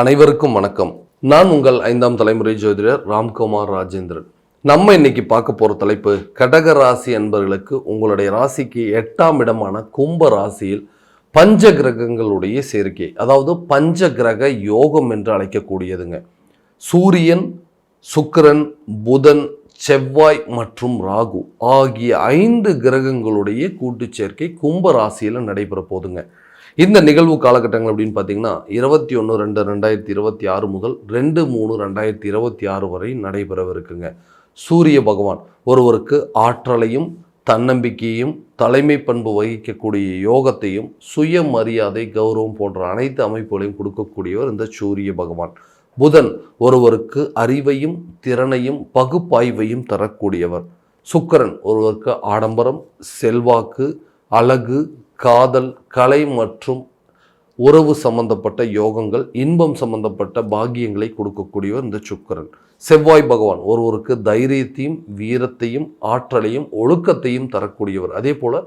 அனைவருக்கும் வணக்கம். நான் உங்கள் ஐந்தாம் தலைமுறை ஜோதிடர் ராம்குமார் ராஜேந்திரன். நம்ம இன்னைக்கு பார்க்க போகிற தலைப்பு கடக ராசி என்பவர்களுக்கு உங்களுடைய ராசிக்கு எட்டாம் இடமான கும்ப ராசியில் பஞ்ச கிரகங்களுடைய சேர்க்கை அதாவது பஞ்ச கிரக யோகம் என்று அழைக்கக்கூடியதுங்க. சூரியன் சுக்கிரன் புதன் செவ்வாய் மற்றும் ராகு ஆகிய ஐந்து கிரகங்களுடைய கூட்டு சேர்க்கை கும்ப ராசியில் நடைபெற போதுங்க இந்த நிகழ்வு காலகட்டங்கள் அப்படின்னு பார்த்தீங்கன்னா இருபத்தி ஒன்று ரெண்டு ரெண்டாயிரத்தி இருபத்தி ஆறு முதல் ரெண்டு மூணு ரெண்டாயிரத்தி இருபத்தி ஆறு வரை நடைபெறவிருக்குங்க. சூரிய பகவான் ஒருவருக்கு ஆற்றலையும் தன்னம்பிக்கையும் தலைமை பண்பு வகிக்கக்கூடிய யோகத்தையும் சுயமரியாதை கௌரவம் போன்ற அனைத்து அமைப்புகளையும் கொடுக்கக்கூடியவர் இந்த சூரிய பகவான். புதன் ஒருவருக்கு அறிவையும் திறனையும் பகுப்பாய்வையும் தரக்கூடியவர். சுக்கிரன் ஒருவருக்கு ஆடம்பரம் செல்வாக்கு அழகு காதல் கலை மற்றும் உறவு சம்பந்தப்பட்ட யோகங்கள் இன்பம் சம்பந்தப்பட்ட பாக்கியங்களை கொடுக்கக்கூடியவர் இந்த சுக்கரன். செவ்வாய் பகவான் ஒருவருக்கு தைரியத்தையும் வீரத்தையும் ஆற்றலையும் ஒழுக்கத்தையும் தரக்கூடியவர். அதே போல்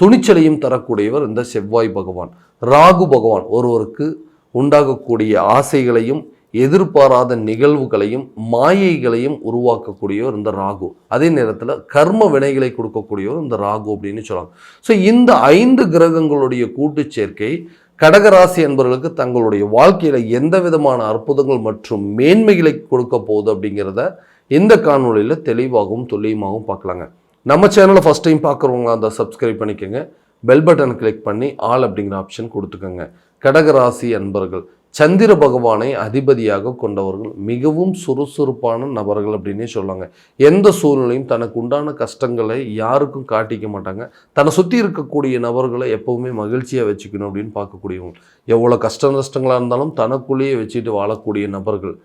துணிச்சலையும் தரக்கூடியவர் இந்த செவ்வாய் பகவான். ராகு பகவான் ஒருவருக்கு உண்டாகக்கூடிய ஆசைகளையும் எதிர்பாராத நிகழ்வுகளையும் மாயைகளையும் உருவாக்கக்கூடியவர் இந்த ராகு. அதே நேரத்தில் கர்ம வினைகளை கொடுக்கக்கூடியவர் இந்த ராகு அப்படின்னு சொல்லலாம் ஸோ இந்த ஐந்து கிரகங்களுடைய கூட்டு சேர்க்கை கடகராசி என்பவர்களுக்கு தங்களுடைய வாழ்க்கையில் எந்த விதமான அற்புதங்கள் மற்றும் மேன்மைகளை கொடுக்க போகுது அப்படிங்கிறத இந்த காணொளியில் தெளிவாகவும் துல்லியமாகவும் பார்க்கலாங்க. நம்ம சேனலை ஃபஸ்ட் டைம் பார்க்குறவங்க அதை சப்ஸ்கிரைப் பண்ணிக்கோங்க. பெல் பட்டன் கிளிக் பண்ணி ஆல் அப்படிங்கிற ஆப்ஷன் கொடுத்துக்கோங்க. கடகராசி அன்பர்கள் சந்திர பகவானை அதிபதியாக கொண்டவர்கள் மிகவும் சுறுசுறுப்பான நபர்கள் அப்படின்னே சொல்லுவாங்க. எந்த சூழ்நிலையும் தனக்கு உண்டான கஷ்டங்களை யாருக்கும் காட்டிக்க மாட்டாங்க. தன்னை சுற்றி இருக்கக்கூடிய நபர்களை எப்பவுமே மகிழ்ச்சியாக வச்சுக்கணும் அப்படின்னு பார்க்கக்கூடியவங்க. எவ்வளோ கஷ்ட நஷ்டங்களாக இருந்தாலும் தனக்குள்ளேயே வச்சுட்டு வாழக்கூடிய நபர்கள்.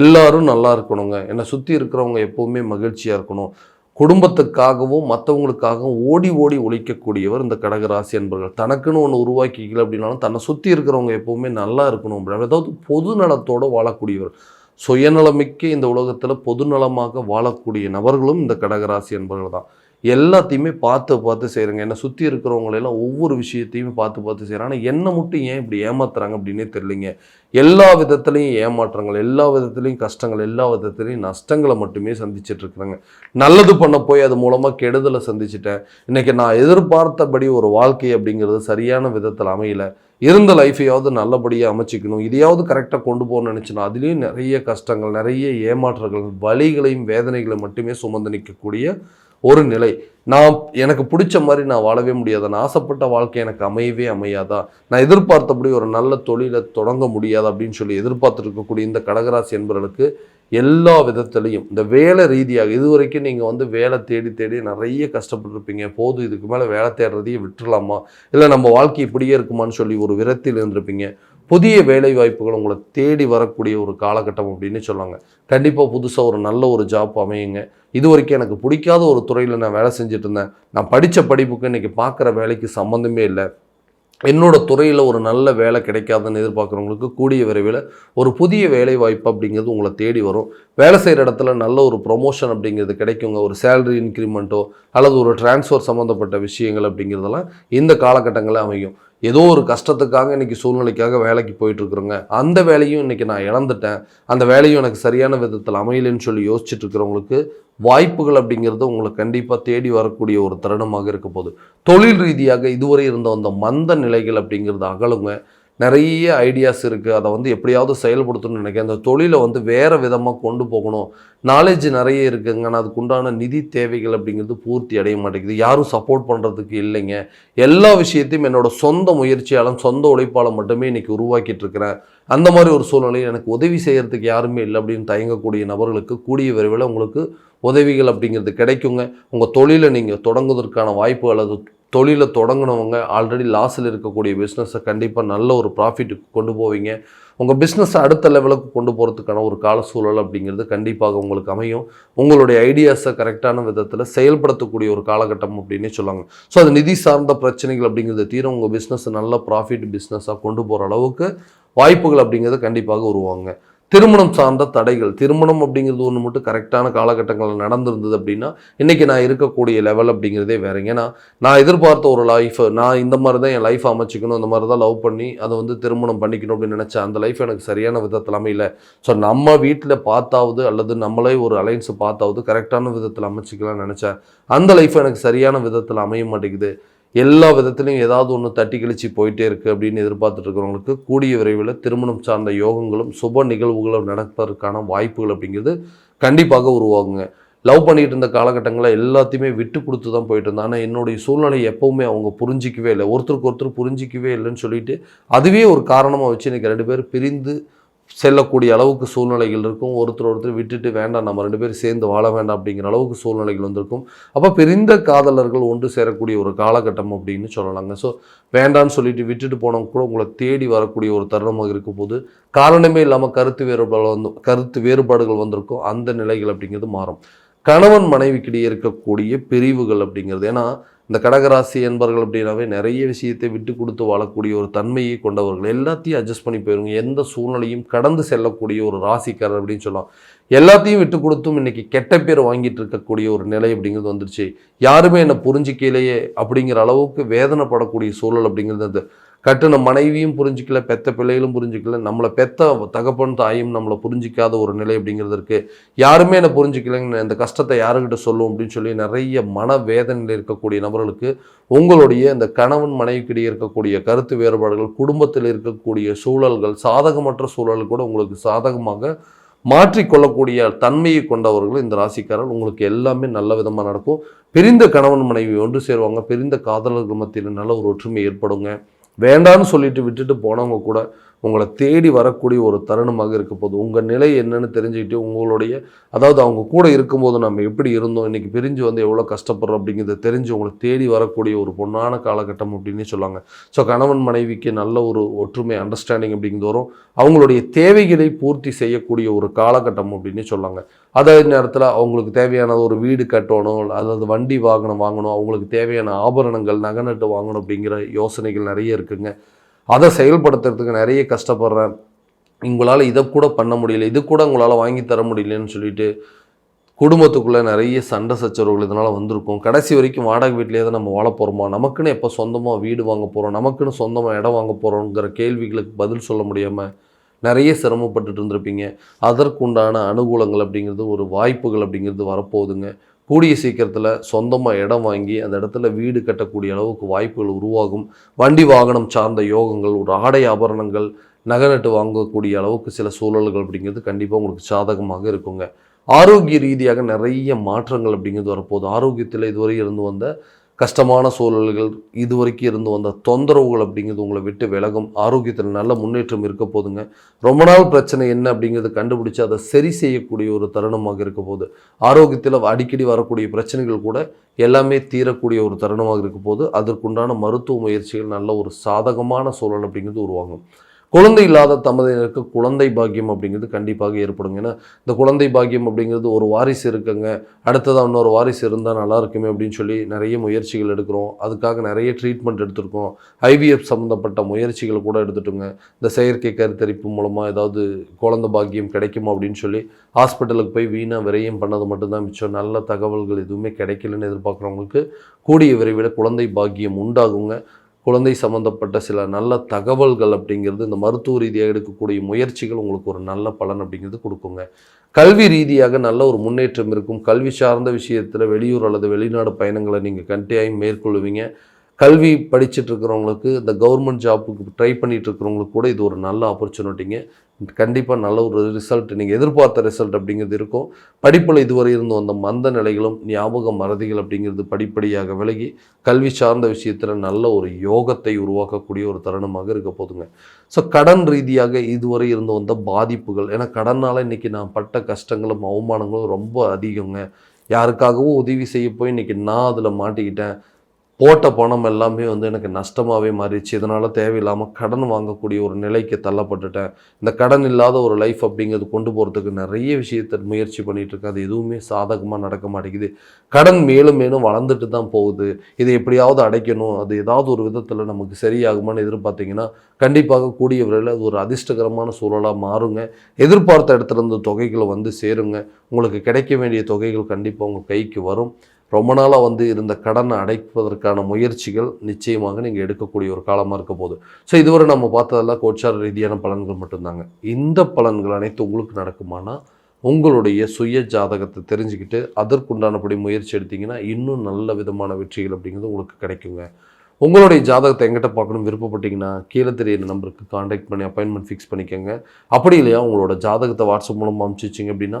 எல்லாரும் நல்லா இருக்கணுங்க. என்னை சுற்றி இருக்கிறவங்க எப்பவுமே மகிழ்ச்சியாக இருக்கணும். குடும்பத்துக்காகவும் மற்றவங்களுக்காகவும் ஓடி ஓடி ஒழிக்கக்கூடியவர் இந்த கடகராசி என்பர்கள் தனக்குன்னு ஒன்று உருவாக்கிக்கல அப்படின்னாலும் தன்னை சுற்றி இருக்கிறவங்க எப்போவுமே நல்லா இருக்கணும். அப்படி அதாவது பொது நலத்தோடு வாழக்கூடியவர். சுயநலமிக்க இந்த உலகத்தில் பொதுநலமாக வாழக்கூடிய நபர்களும் இந்த கடகராசி என்பர்கள் தான். எல்லாத்தையுமே பார்த்து பார்த்து செய்கிறேங்க என்னை சுற்றி இருக்கிறவங்களெல்லாம் ஒவ்வொரு விஷயத்தையுமே பார்த்து பார்த்து செய்கிறேன் ஆனால் என்னை மட்டும் ஏன் இப்படி ஏமாத்துறாங்க அப்படின்னே தெரியலிங்க. எல்லா விதத்துலையும் ஏமாற்றங்கள் எல்லா விதத்துலையும் கஷ்டங்கள் எல்லா விதத்துலையும் நஷ்டங்களை மட்டுமே சந்திச்சிட்டுருக்குறாங்க நல்லது பண்ண போய் அது மூலமாக கெடுதலை சந்திச்சிட்டேன். இன்றைக்கி நான் எதிர்பார்த்தபடி ஒரு வாழ்க்கை அப்படிங்கிறது சரியான விதத்தில் அமையலை. இருந்த லைஃபையாவது நல்லபடியாக அமைச்சிக்கணும். இதையாவது கரெக்டாக கொண்டு போகணும்னு நினச்சினா அதுலேயும் நிறைய கஷ்டங்கள் நிறைய ஏமாற்றங்கள் வலிகளையும் வேதனைகளை மட்டுமே சுமந்து நிற்கக்கூடிய ஒரு நிலை. நான் எனக்கு பிடிச்ச மாதிரி நான் வாழவே முடியாதா. நான் ஆசைப்பட்ட வாழ்க்கை எனக்கு அமையவே அமையாதா? நான் எதிர்பார்த்தபடி ஒரு நல்ல தொழிலை தொடங்க முடியாது அப்படின்னு சொல்லி எதிர்பார்த்துருக்கக்கூடிய இந்த கடகராசி என்பவர்களுக்கு எல்லா விதத்துலையும் இந்த வேலை ரீதியாக இது வரைக்கும் நீங்கள் வந்து வேலை தேடி தேடி நிறைய கஷ்டப்பட்டிருப்பீங்க. போதும் இதுக்கு மேலே வேலை தேடுறதையே விட்டுடலாமா இல்லை நம்ம வாழ்க்கை இப்படியே இருக்குமான்னு சொல்லி ஒரு விரத்தில் இருந்திருப்பீங்க. புதிய வேலை வாய்ப்புகள் உங்களை தேடி வரக்கூடிய ஒரு காலகட்டம் அப்படின்னு சொல்லுவாங்க கண்டிப்பாக புதுசாக ஒரு நல்ல ஒரு ஜாப் அமையுங்க. இது வரைக்கும் எனக்கு பிடிக்காத ஒரு துறையில் நான் வேலை செஞ்சுட்டு இருந்தேன் நான் படித்த படிப்புக்கு இன்றைக்கி பார்க்குற வேலைக்கு சம்மந்தமே இல்லை. என்னோட துறையில் ஒரு நல்ல வேலை கிடைக்காதுன்னு எதிர்பார்க்குறவங்களுக்கு கூடிய விரைவில் ஒரு புதிய வேலை வாய்ப்பு அப்படிங்கிறது உங்களை தேடி வரும். வேலை செய்கிற இடத்துல நல்ல ஒரு ப்ரொமோஷன் அப்படிங்கிறது கிடைக்குங்க. ஒரு சேலரி இன்க்ரிமெண்ட்டோ அல்லது ஒரு டிரான்ஸ்ஃபர் சம்மந்தப்பட்ட விஷயங்கள் அப்படிங்கிறதெல்லாம் இந்த காலகட்டங்களில் அமையும். ஏதோ ஒரு கஷ்டத்துக்காக இன்றைக்கி சூழ்நிலைக்காக வேலைக்கு போயிட்டுருக்குறோங்க. அந்த வேலையும் இன்றைக்கி நான் இழந்துட்டேன். அந்த வேலையும் எனக்கு சரியான விதத்தில் அமையலைன்னு சொல்லி யோசிச்சுட்டு இருக்கிறவங்களுக்கு வாய்ப்புகள் அப்படிங்கிறது உங்களை கண்டிப்பாக தேடி வரக்கூடிய ஒரு தருணமாக இருக்க போகுது. தொழில் ரீதியாக இதுவரை இருந்த அந்த மந்த நிலைகள் அப்படிங்கிறது அகலுங்க. நிறைய ஐடியாஸ் இருக்குது அதை வந்து எப்படியாவது செயல்படுத்தணும்னு நினைக்கிறேன். அந்த தொழிலை வந்து வேறு விதமாக கொண்டு போகணும். நாலேஜ் நிறைய இருக்குங்க. ஆனால் அதுக்குண்டான நிதி தேவைகள் அப்படிங்கிறது பூர்த்தி அடைய மாட்டேங்குது. யாரும் சப்போர்ட் பண்ணுறதுக்கு இல்லைங்க. எல்லா விஷயத்தையும் என்னோட சொந்த முயற்சியாலும் சொந்த உழைப்பாலும் மட்டுமே இன்றைக்கி உருவாக்கிட்டு இருக்கிறேன். அந்த மாதிரி ஒரு சூழ்நிலையில் எனக்கு உதவி செய்கிறதுக்கு யாருமே இல்லை அப்படின்னு தயங்கக்கூடிய நபர்களுக்கு கூடிய விரைவில் உங்களுக்கு உதவிகள் அப்படிங்கிறது கிடைக்குங்க. உங்கள் தொழிலை நீங்கள் தொடங்குவதற்கான வாய்ப்பு அல்லது தொழிலை தொடங்கினவங்க ஆல்ரெடி லாஸில் இருக்கக்கூடிய பிஸ்னஸை கண்டிப்பாக நல்ல ஒரு ப்ராஃபிட்டுக்கு கொண்டு போவீங்க. உங்கள் பிஸ்னஸை அடுத்த லெவலுக்கு கொண்டு போகிறதுக்கான ஒரு கால சூழல் அப்படிங்கிறது கண்டிப்பாக உங்களுக்கு அமையும். உங்களுடைய ஐடியாஸை கரெக்டான விதத்தில் செயல்படுத்தக்கூடிய ஒரு காலகட்டம் அப்படின்னே சொல்லுவாங்க. ஸோ அது நிதி சார்ந்த பிரச்சனைகள் அப்படிங்கிறது தீர உங்கள் பிஸ்னஸை நல்ல ப்ராஃபிட் பிஸ்னஸாக கொண்டு போகிற அளவுக்கு வாய்ப்புகள் அப்படிங்கிறது கண்டிப்பாக உருவாங்க. திருமணம் சார்ந்த தடைகள் திருமணம் அப்படிங்கிறது ஒன்று மட்டும் கரெக்டான காலகட்டங்களில் நடந்திருந்தது அப்படின்னா இன்றைக்கி நான் இருக்கக்கூடிய லெவல் அப்படிங்கிறதே வேறு. ஏன்னா நான் எதிர்பார்த்த ஒரு லைஃப் நான் இந்த மாதிரி தான் என் லைஃப் அமைச்சிக்கணும் இந்த மாதிரி தான் லவ் பண்ணி அதை வந்து திருமணம் பண்ணிக்கணும் அப்படின்னு நினச்சேன் அந்த லைஃப் எனக்கு சரியான விதத்தில் அமையல. ஸோ நம்ம வீட்டில் பார்த்தாவது அல்லது நம்மளே ஒரு அலைன்ஸ் பார்த்தாவது கரெக்டான விதத்தில் அமைச்சிக்கலாம்னு நினச்சேன். அந்த லைஃப் எனக்கு சரியான விதத்தில் அமைய மாட்டேங்குது. எல்லா விதத்துலையும் ஏதாவது ஒன்று தட்டி கழிச்சு போயிட்டே இருக்குது அப்படின்னு எதிர்பார்த்துட்டு இருக்கிறவங்களுக்கு கூடிய விரைவில் திருமணம் சார்ந்த யோகங்களும் சுப நிகழ்வுகளும் நடப்பதற்கான வாய்ப்புகள் அப்படிங்கிறது கண்டிப்பாக உருவாகுங்க. லவ் பண்ணிட்டு இருந்த காலகட்டங்களில் எல்லாத்தையுமே விட்டு கொடுத்து தான் போயிட்டு இருந்தேன். ஆனால் என்னுடைய சூழ்நிலை எப்பவுமே அவங்க புரிஞ்சிக்கவே இல்லை. ஒருத்தருக்கு ஒருத்தர் புரிஞ்சிக்கவே இல்லைன்னு சொல்லிட்டு அதுவே ஒரு காரணமாக வச்சு எனக்கு ரெண்டு பேர் பிரிந்து செல்லக்கூடிய அளவுக்கு சூழ்நிலைகள் இருக்கும். ஒருத்தர் ஒருத்தர் விட்டுட்டு வேண்டாம் நம்ம ரெண்டு பேரும் சேர்ந்து வாழ வேண்டாம் அப்படிங்கிற அளவுக்கு சூழ்நிலைகள் வந்திருக்கும். அப்போ பிரிந்த காதலர்கள் ஒன்று சேரக்கூடிய ஒரு காலகட்டம் அப்படின்னு சொல்லலாங்க. ஸோ வேண்டான்னு சொல்லிட்டு விட்டுட்டு போனவங்க கூட உங்களை தேடி வரக்கூடிய ஒரு தருணமாக இருக்கும் போது காரணமே இல்லாமல் கருத்து வேறுபாடு வந்து கருத்து வேறுபாடுகள் வந்திருக்கும். அந்த நிலைகள் அப்படிங்கிறது மாறும். கணவன் மனைவிக்கிடையே இருக்கக்கூடிய பிரிவுகள் அப்படிங்கிறது. ஏன்னா இந்த கடகராசி என்பவர்கள் அப்படின்னாவே நிறைய விஷயத்தை விட்டு கொடுத்து வாழக்கூடிய ஒரு தன்மையை கொண்டவர்கள். எல்லாத்தையும் அட்ஜஸ்ட் பண்ணி போயிருங்க எந்த சூழ்நிலையும் கடந்து செல்லக்கூடிய ஒரு ராசிக்காரர் அப்படின்னு சொல்லலாம். எல்லாத்தையும் விட்டு கொடுத்தும் இன்னைக்கு கெட்ட பேர் வாங்கிட்டு இருக்கக்கூடிய ஒரு நிலை அப்படிங்கிறது வந்துருச்சு. யாருமே என்னை புரிஞ்சிக்கலையே அப்படிங்கிற அளவுக்கு வேதனைப்படக்கூடிய சூழல் அப்படிங்கிறது அந்த கட்டுன மனைவியும் புரிஞ்சிக்கல பெத்த பிள்ளைகளும் புரிஞ்சிக்கல. நம்மளை பெத்த தகப்பன் தாயும் நம்மளை புரிஞ்சிக்காத ஒரு நிலை அப்படிங்கிறது இருக்குது யாருமே என்னை புரிஞ்சிக்கலைங்க. இந்த கஷ்டத்தை யாருக்கிட்ட சொல்லும் அப்படின்னு சொல்லி நிறைய மன வேதனையில் இருக்கக்கூடிய நபர்களுக்கு உங்களுடைய இந்த கணவன் மனைவிக்கிடையே இருக்கக்கூடிய கருத்து வேறுபாடுகள் குடும்பத்தில் இருக்கக்கூடிய சூழல்கள் சாதகமற்ற சூழல் கூட உங்களுக்கு சாதகமாக மாற்றிக்கொள்ளக்கூடிய தன்மையை கொண்டவர்கள் இந்த ராசிக்காரர் உங்களுக்கு எல்லாமே நல்ல விதமாக நடக்கும். பிரிந்த கணவன் மனைவி ஒன்று சேருவாங்க. பிரிந்த காதலர்கள் மத்தியில் நல்ல ஒரு ஒற்றுமை ஏற்படுங்க. வேண்டான்னு சொல்லிட்டு விட்டுட்டு போனவங்க கூட உங்களை தேடி வரக்கூடிய ஒரு தருணமாக இருக்க போது உங்கள் நிலை என்னன்னு தெரிஞ்சுக்கிட்டு உங்களுடைய அதாவது அவங்க கூட இருக்கும்போது நம்ம எப்படி இருந்தோம் இன்றைக்கி பிரிஞ்சு வந்து எவ்வளோ கஷ்டப்படுறோம் அப்படிங்கிறத தெரிஞ்சு உங்களை தேடி வரக்கூடிய ஒரு பொன்னான காலகட்டம் அப்படின்னு சொல்லுவாங்க. ஸோ கணவன் மனைவிக்கு நல்ல ஒரு ஒற்றுமை அண்டர்ஸ்டாண்டிங் அப்படிங்கிறது வரும். அவங்களுடைய தேவைகளை பூர்த்தி செய்யக்கூடிய ஒரு காலகட்டம் அப்படின்னு சொல்லுவாங்க. அதே நேரத்தில் அவங்களுக்கு தேவையான ஒரு வீடு கட்டணும் அதாவது வண்டி வாகனம் வாங்கணும் அவங்களுக்கு தேவையான ஆபரணங்கள் நகை வாங்கணும் அப்படிங்கிற யோசனைகள் நிறைய இருக்குங்க. அதை செயல்படுத்துறதுக்கு நிறைய கஷ்டப்படுறேன். உங்களால் இதை கூட பண்ண முடியல இது கூட உங்களால் வாங்கி தர முடியலன்னு சொல்லிட்டு குடும்பத்துக்குள்ளே நிறைய சண்டை சச்சரவுகள் இதனால் வந்திருக்கும். கடைசி வரைக்கும் வாடகை வீட்டிலே தான் நம்ம வாழ போகிறோமா நமக்குன்னு எப்போ சொந்தமாக வீடு வாங்க போகிறோம் நமக்குன்னு சொந்தமாக இடம் வாங்க போகிறோங்கிற கேள்விகளுக்கு பதில் சொல்ல முடியாமல் நிறைய சிரமப்பட்டுட்டு இருந்திருப்பீங்க. அதற்குண்டான அனுகூலங்கள் அப்படிங்கிறது ஒரு வாய்ப்புகள் அப்படிங்கிறது வரப்போகுதுங்க. கூடிய சீக்கிரத்தில் சொந்தமாக இடம் வாங்கி அந்த இடத்துல வீடு கட்டக்கூடிய அளவுக்கு வாய்ப்புகள் உருவாகும். வண்டி வாகனம் சார்ந்த யோகங்கள் ஒரு ஆடை ஆபரணங்கள் நகை நட்டு வாங்கக்கூடிய அளவுக்கு சில சூழல்கள் அப்படிங்கிறது கண்டிப்பாக உங்களுக்கு சாதகமாக இருக்குங்க. ஆரோக்கிய ரீதியாக நிறைய மாற்றங்கள் அப்படிங்கிறது வரப்போகுது. ஆரோக்கியத்தில் இதுவரை இருந்து வந்த கஷ்டமான சூழல்கள் இதுவரைக்கும் இருந்து வந்த தொந்தரவுகள் அப்படிங்கிறது உங்களை விட்டு விலகும். ஆரோக்கியத்தில் நல்ல முன்னேற்றம் இருக்க போதுங்க. ரொம்ப நாள் பிரச்சனை என்ன அப்படிங்கிறத கண்டுபிடிச்சு அதை சரி செய்யக்கூடிய ஒரு தருணமாக இருக்க போகுது. ஆரோக்கியத்தில் அடிக்கடி வரக்கூடிய பிரச்சனைகள் கூட எல்லாமே தீரக்கூடிய ஒரு தருணமாக இருக்க போது அதற்குண்டான மருத்துவ முயற்சிகள் நல்ல ஒரு சாதகமான சூழல் அப்படிங்கிறது உருவாகும். குழந்தை இல்லாத தம்பதியினருக்கு குழந்தை பாக்கியம் அப்படிங்கிறது கண்டிப்பாக ஏற்படுங்க ஏன்னா இந்த குழந்தை பாக்கியம் அப்படிங்கிறது ஒரு வாரிசு இருக்குங்க. அடுத்ததாக இன்னொரு வாரிசு இருந்தால் நல்லா இருக்குமே அப்படின்னு சொல்லி நிறைய முயற்சிகள் எடுக்கிறோம். அதுக்காக நிறைய ட்ரீட்மெண்ட் எடுத்திருக்கோம். ஐவிஎஃப் சம்மந்தப்பட்ட முயற்சிகள் கூட எடுத்துட்டோங்க. இந்த செயற்கை கருத்தரிப்பு மூலமாக ஏதாவது குழந்தை பாக்கியம் கிடைக்குமா அப்படின்னு சொல்லி ஹாஸ்பிட்டலுக்கு போய் வீணாக விரயம் பண்ணது மட்டும்தான் மிச்சம். நல்ல தகவல்கள் எதுவுமே கிடைக்கலன்னு எதிர்பார்க்குறவங்களுக்கு கூடிய விரைவில் குழந்தை பாக்கியம் உண்டாகுங்க. குழந்தை சம்மந்தப்பட்ட சில நல்ல தகவல்கள் அப்படிங்கிறது இந்த மருத்துவ ரீதியாக எடுக்கக்கூடிய முயற்சிகள் உங்களுக்கு ஒரு நல்ல பலன் அப்படிங்கிறது கொடுக்குங்க. கல்வி ரீதியாக நல்ல ஒரு முன்னேற்றம் இருக்கும். கல்வி சார்ந்த விஷயத்தில் வெளியூர் அல்லது வெளிநாடு பயணங்களை நீங்கள் கண்டியாகி மேற்கொள்வீங்க. கல்வி படிச்சுட்டு இருக்கிறவங்களுக்கு இந்த கவர்மெண்ட் ஜாப்புக்கு ட்ரை பண்ணிட்டு இருக்கிறவங்களுக்கு கூட இது ஒரு நல்ல ஆப்பர்ச்சுனிட்டிங்க கண்டிப்பாக நல்ல ஒரு ரிசல்ட் நீங்கள் எதிர்பார்த்த ரிசல்ட் அப்படிங்கிறது இருக்கும். படிப்பில் இதுவரை இருந்து வந்த மந்த நிலைகளும் ஞாபக மறதிகள் அப்படிங்கிறது படிப்படியாக விலகி கல்வி சார்ந்த விஷயத்தில் நல்ல ஒரு யோகத்தை உருவாக்கக்கூடிய ஒரு தருணமாக இருக்க போதுங்க. ஸோ கடன் ரீதியாக இதுவரை இருந்து வந்த பாதிப்புகள் ஏன்னா கடனால் இன்றைக்கி நான் பட்ட கஷ்டங்களும் அவமானங்களும் ரொம்ப அதிகங்க. யாருக்காகவும் உதவி செய்ய போய் இன்றைக்கி நான் அதில் மாட்டிக்கிட்டேன். போட்ட பணம் எல்லாமே வந்து எனக்கு நஷ்டமாகவே மாறிடுச்சு. இதனால் தேவையில்லாமல் கடன் வாங்கக்கூடிய ஒரு நிலைக்கு தள்ளப்பட்டுட்டேன். இந்த கடன் இல்லாத ஒரு லைஃப் அப்படிங்கிறது கொண்டு போகிறதுக்கு நிறைய விஷயத்தை முயற்சி பண்ணிகிட்டு இருக்கேன். அது எதுவுமே சாதகமாக நடக்க மாட்டேங்குது. கடன் மேலும் மேலும் வளர்ந்துட்டு தான் போகுது. இதை எப்படியாவது அடைக்கணும். அது ஏதாவது ஒரு விதத்தில் நமக்கு சரியாகுமான்னு எதிர்பார்த்தீங்கன்னா கண்டிப்பாக கூடிய விரைவில் அது ஒரு அதிர்ஷ்டகரமான சூழலாக மாறுங்க. எதிர்பார்த்த இடத்துல இருந்து தொகைகளை வந்து சேருங்க. உங்களுக்கு கிடைக்க வேண்டிய தொகைகள் கண்டிப்பாக உங்கள் கைக்கு வரும். ரொம்ப நாளாக வந்து இருந்த கடனை அடைப்பதற்கான முயற்சிகள் நிச்சயமாக நீங்கள் எடுக்கக்கூடிய ஒரு காலமாக இருக்க போகுது. ஸோ இதுவரை நம்ம பார்த்ததெல்லாம் கோச்சார ரீதியான பலன்கள் மட்டும்தாங்க. இந்த பலன்கள் அனைத்து உங்களுக்கு நடக்குமானா உங்களுடைய சுய ஜாதகத்தை தெரிஞ்சுக்கிட்டு அதற்குண்டானபடி முயற்சி எடுத்திங்கன்னா இன்னும் நல்ல விதமான வெற்றிகள் அப்படிங்கிறது உங்களுக்கு கிடைக்குங்க. உங்களுடைய ஜாதகத்தை எங்கிட்ட பார்க்கணும் விருப்பப்பட்டீங்கன்னா கீழே தெரியிற நம்பருக்கு காண்டாக்ட் பண்ணி அப்பாயின்மெண்ட் ஃபிக்ஸ் பண்ணிக்கோங்க. அப்படி இல்லையா உங்களோட ஜாதகத்தை வாட்ஸ்அப் மூலமாக அனுப்பிச்சிச்சிங்க அப்படின்னா